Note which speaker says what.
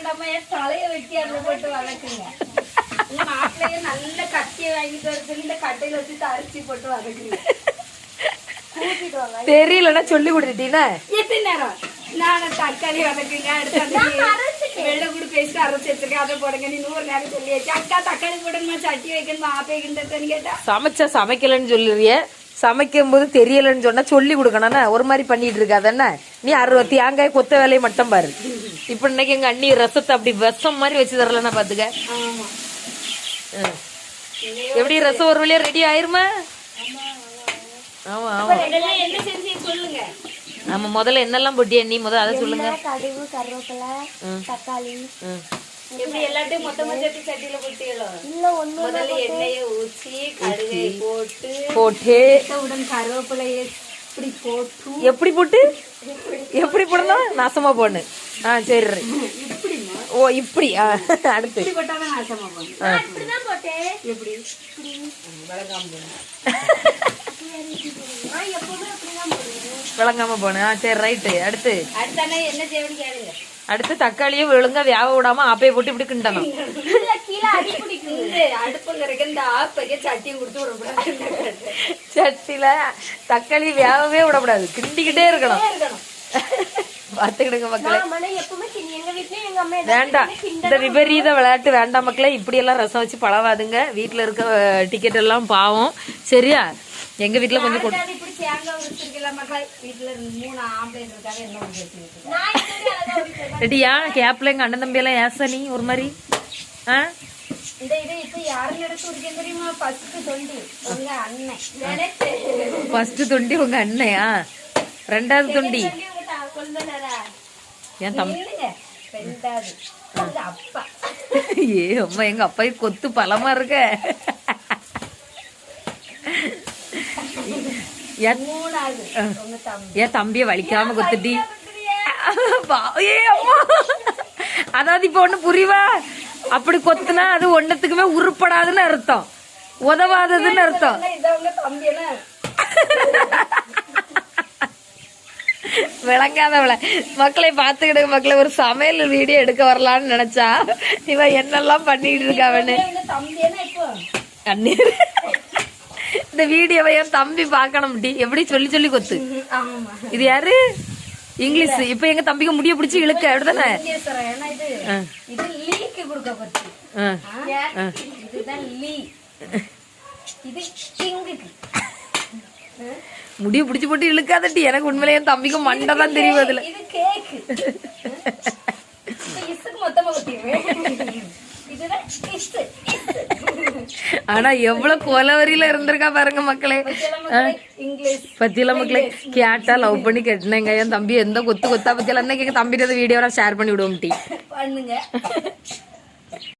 Speaker 1: வேண்டாமா என் தலைய வெட்டி அதுல போட்டு வதக்குங்க? உங்க மாப்பிள்ளைய நல்ல கத்தியை வாங்கிட்டு வர சொல்லி இந்த கட்டையில வச்சு அரிசி போட்டு வாங்க.
Speaker 2: தெரியலன்னா சொல்லி கொடுத்துட்டீங்கன்னா
Speaker 1: எத்தனை நேரம்? நான் தக்காளி வதக்குங்க அடுத்து வெள்ளை கூட பேசிட்டு அரைச்சி வச்சிருக்கேன் அதை போடுங்க. நீ நூறு நேரம் சொல்லி வச்சு அக்கா தக்காளி போடுங்கம்மா சட்டி வைக்கணும் ஆப்பை வைக்கின்றதுன்னு கேட்டா?
Speaker 2: சமைச்சா சமைக்கலன்னு சொல்லிடுறிய சமைக்கும் போது தெரியலன்னு சொன்னா சொல்லி கொடுக்கணும்னா ஒரு மாதிரி பண்ணிட்டு இருக்காதண்ணா நீ அறுபத்தி தேங்காய் கொத்த வேலையை மட்டும் பாரு. இப்ப இன்னைக்கு எங்க அண்ணி ரசத்தை அப்படி விஷம் மாதிரி வச்சு தரலன்னா ம். எப்படி ரசம் ஒரு வழியா ரெடி ஆயிருமா? ஆமா ஆமா.
Speaker 1: சொல்லுங்க.
Speaker 2: ஆமா முதல்ல என்னெல்லாம் போட்டியா? நீ முதல்ல அதை சொல்லுங்க.
Speaker 3: தக்காளி.
Speaker 1: எப்படி எல்லாத்தையும் மொத்தமா சேர்த்து சட்டியில போட்டீங்களோ
Speaker 3: இல்ல ஒண்ணு
Speaker 1: முதல்ல எண்ணெயை ஊற்றி கடுகை போட்டு.
Speaker 2: போட்டு.
Speaker 1: உடன் கருவேப்பிலையை இப்படி போட்டு.
Speaker 2: எப்படி போட்டு? எப்படி போடணும்? நாசமா போடணும். ஆ சரி.
Speaker 1: இப்படிமா
Speaker 2: ஓ இப்படி. அடுத்து.
Speaker 1: நாசமா
Speaker 3: போட்டேன்.
Speaker 1: எப்படி?
Speaker 2: விளங்காம ஆ சரி ரைட்டு அடுத்து. அடுத்து தக்காளியும் ஒழுங்கா வேக விடாம ஆப்பையை போட்டு இப்படி கிண்டணும். சட்டில தக்காளி வேகவே விடக்கூடாது. கிண்டிக்கிட்டே இருக்கணும். பாத்துக்கிடுங்க மக்களே. வேண்டாம். இந்த விபரீத விளையாட்டு வேண்டாம் மக்களே. இப்படி எல்லாம் ரசம் வச்சு பழவாதுங்க. வீட்டுல இருக்க டிக்கெட் எல்லாம் பாவம். சரியா? எங்க வீட்டுல கொஞ்சம் கொடு-
Speaker 1: யாருக்காவது இப்படி மக்களே? வீட்டுல மூணு ஆம்பளை இருக்காங்க என்ன
Speaker 3: அழகா உரிப்பேன்.
Speaker 2: ரெடியா கேப்ல எங்க அண்ணன் தம்பி எல்லாம் ஏச நீ ஒரு மாதிரி. ஆ?
Speaker 1: ஃபர்ஸ்ட் தொண்டி உங்க அண்ணன். நினைச்சு
Speaker 2: ஃபர்ஸ்ட் தொண்டி உங்க அண்ணையா? ரெண்டாவது தொண்டி? என் தம்பி ஏ அம்மா எங்க அப்பாய் கொத்து பலமா இருக்க. என் தம்பிய வலிக்காம கொத்துட்டி அதாவது இப்ப ஒண்ணு புரியுவா அப்படி கொத்துனா அது ஒன்னத்துக்குமே உருப்படாதுன்னு அர்த்தம் உதவாததுன்னு அர்த்தம் விளங்காதவள மக்களை பார்த்துக்கிட்டு மக்களை ஒரு சமையல் வீடியோ எடுக்க வரலான்னு நினைச்சா இவ என்னெல்லாம் இருக்காவன்னு
Speaker 1: தம்பி என்ன இப்போ
Speaker 2: கண்ணீர் இந்த வீடியோவை என் தம்பி பார்க்கணும் டி. எப்படி சொல்லி சொல்லி கொத்து? இது யாரு? இங்கிலீஷ். இப்ப எங்க தம்பிக்கு முடிய பிடிச்சி இழுக்க. அப்படிதானே? முடிய பிடிச்சி போட்டு இழுக்காதட்டி எனக்கு உண்மையிலே என் தம்பிக்கு மண்டை தான் தெரியும் அதுல ஆனா எவ்வளவு கொலவரியில இருந்திருக்கா பாருங்க மக்களே. பத்தியில மக்களே கேட்டா லவ் பண்ணி கட்டினேங்க. என் தம்பி எந்த கொத்து கொத்தா பத்தியில எங்க தம்பிட்டு வீடியோ ஷேர் பண்ணி விடுவோம் டி.
Speaker 1: பண்ணுங்க.